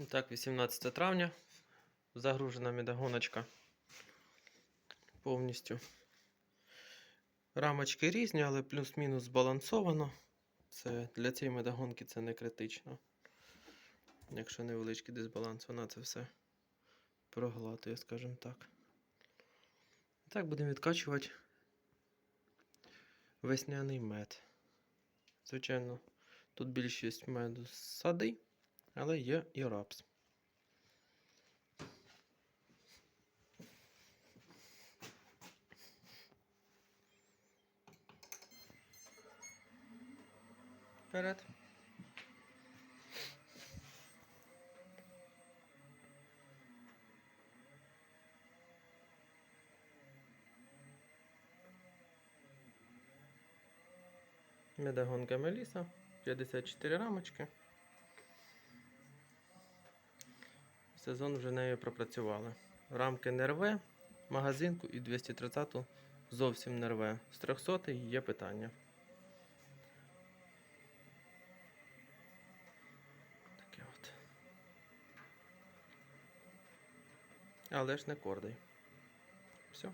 І Так, 18 травня. Загружена медогоночка повністю. Рамочки різні, але плюс-мінус збалансовано. Це, для цієї медогонки це не критично. Якщо невеличкий дисбаланс, вона це все проглатує, скажімо так. Так, будемо відкачувати весняний мед. Звичайно, тут більшість меду з сади, але є і рапс. Вперед. Медогонка Меліса. 54 рамочки. Сезон вже нею пропрацювали. Рамки не рве, магазинку і 230-ту зовсім не рве. З 300 є питання. Таке от. Але ж не кордий. Все.